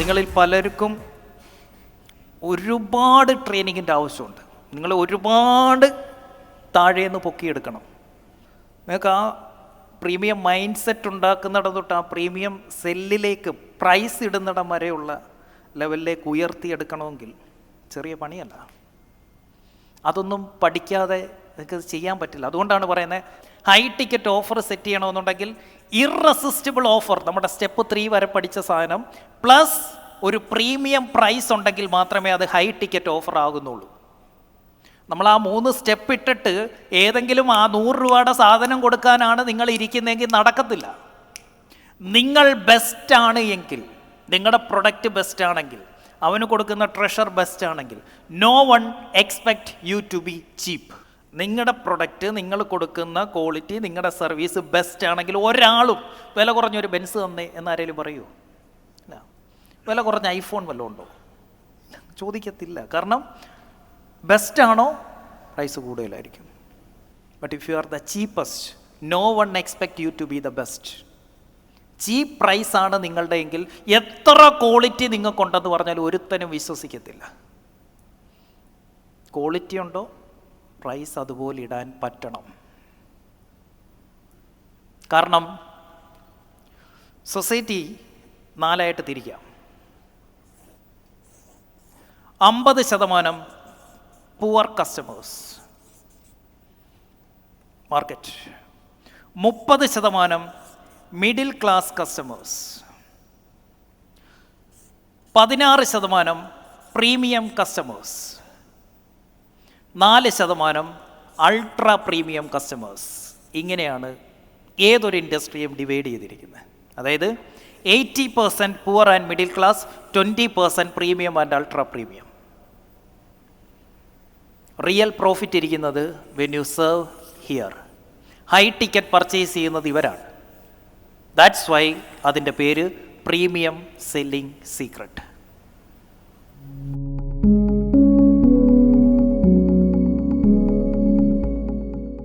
നിങ്ങളിൽ പലർക്കും ഒരുപാട് ട്രെയിനിങ്ങിന്റെ ആവശ്യമുണ്ട്. നിങ്ങൾ ഒരുപാട് താഴേന്ന് പൊക്കിയെടുക്കണം. നിങ്ങൾക്ക് ആ പ്രീമിയം മൈൻഡ് സെറ്റ് ഉണ്ടാക്കുന്നിടം തൊട്ട് ആ പ്രീമിയം സെല്ലിലേക്ക് പ്രൈസ് ഇടുന്നിടം വരെയുള്ള ലെവലിലേക്ക് ഉയർത്തിയെടുക്കണമെങ്കിൽ ചെറിയ പണിയല്ല. അതൊന്നും പഠിക്കാതെ നിങ്ങൾക്ക് അത് ചെയ്യാൻ പറ്റില്ല. അതുകൊണ്ടാണ് പറയുന്നത് ഹൈ ടിക്കറ്റ് ഓഫർ സെറ്റ് ചെയ്യണമെന്നുണ്ടെങ്കിൽ ഇറസിസ്റ്റബിൾ ഓഫർ നമ്മുടെ സ്റ്റെപ്പ് ത്രീ വരെ പഠിച്ച സാധനം പ്ലസ് ഒരു പ്രീമിയം പ്രൈസ് ഉണ്ടെങ്കിൽ മാത്രമേ അത് ഹൈ ടിക്കറ്റ് ഓഫർ ആകുന്നുള്ളൂ. നമ്മൾ ആ മൂന്ന് സ്റ്റെപ്പ് ഇട്ടിട്ട് ഏതെങ്കിലും ആ നൂറ് രൂപയുടെ സാധനം കൊടുക്കാനാണ് നിങ്ങൾ ഇരിക്കുന്നതെങ്കിൽ നടക്കത്തില്ല. നിങ്ങൾ ബെസ്റ്റ് ആണ് എങ്കിൽ നിങ്ങളുടെ പ്രൊഡക്റ്റ് ബെസ്റ്റ് ആണെങ്കിൽ അവന് കൊടുക്കുന്ന ട്രഷർ ബെസ്റ്റ് ആണെങ്കിൽ no one expect you to be cheap നിങ്ങളുടെ പ്രൊഡക്റ്റ് നിങ്ങൾ കൊടുക്കുന്ന ക്വാളിറ്റി നിങ്ങളുടെ സർവീസ് ബെസ്റ്റ് ആണെങ്കിൽ ഒരാളും വില കുറഞ്ഞൊരു ബെൻസ് തന്നേ എന്നാരേലും പറയൂ? അല്ല വില കുറഞ്ഞ ഐഫോൺ വല്ലതും ഉണ്ടോ? ചോദിക്കത്തില്ല. കാരണം ബെസ്റ്റ് ആണോ? പ്രൈസ് കൂടുതലായിരിക്കും. But if you are the cheapest no one expect you to be the best cheap price ആണ് നിങ്ങളുടെ എങ്കിൽ എത്ര ക്വാളിറ്റി നിങ്ങൾക്കുണ്ടെന്ന് പറഞ്ഞാൽ ഒരുത്തനും വിശ്വസിക്കത്തില്ല. ക്വാളിറ്റി ഉണ്ടോ? പ്രൈസ് അതുപോലെ ഇടാൻ പറ്റണം. കാരണം സൊസൈറ്റി നാലായിട്ട് തിരിക്കാം. അമ്പത് ശതമാനം പുവർ കസ്റ്റമേഴ്സ് മാർക്കറ്റ് മുപ്പത് ശതമാനം മിഡിൽ ക്ലാസ് കസ്റ്റമേഴ്സ് പതിനാറ് ശതമാനം പ്രീമിയം കസ്റ്റമേഴ്സ് നാല് ശതമാനം അൾട്രാ പ്രീമിയം കസ്റ്റമേഴ്സ് ഇങ്ങനെയാണ് ഏതൊരു ഇൻഡസ്ട്രിയും ഡിവൈഡ് ചെയ്തിരിക്കുന്നത്. അതായത് eighty percent poor and middle class twenty percent premium and ultra premium real profit ഇരിക്കുന്നത് when you serve here high ticket purchase ചെയ്യുന്നത് ഇവരാണ്. ദാറ്റ്സ് വൈ അതിന്റെ പേര് പ്രീമിയം സെല്ലിംഗ് സീക്രട്ട്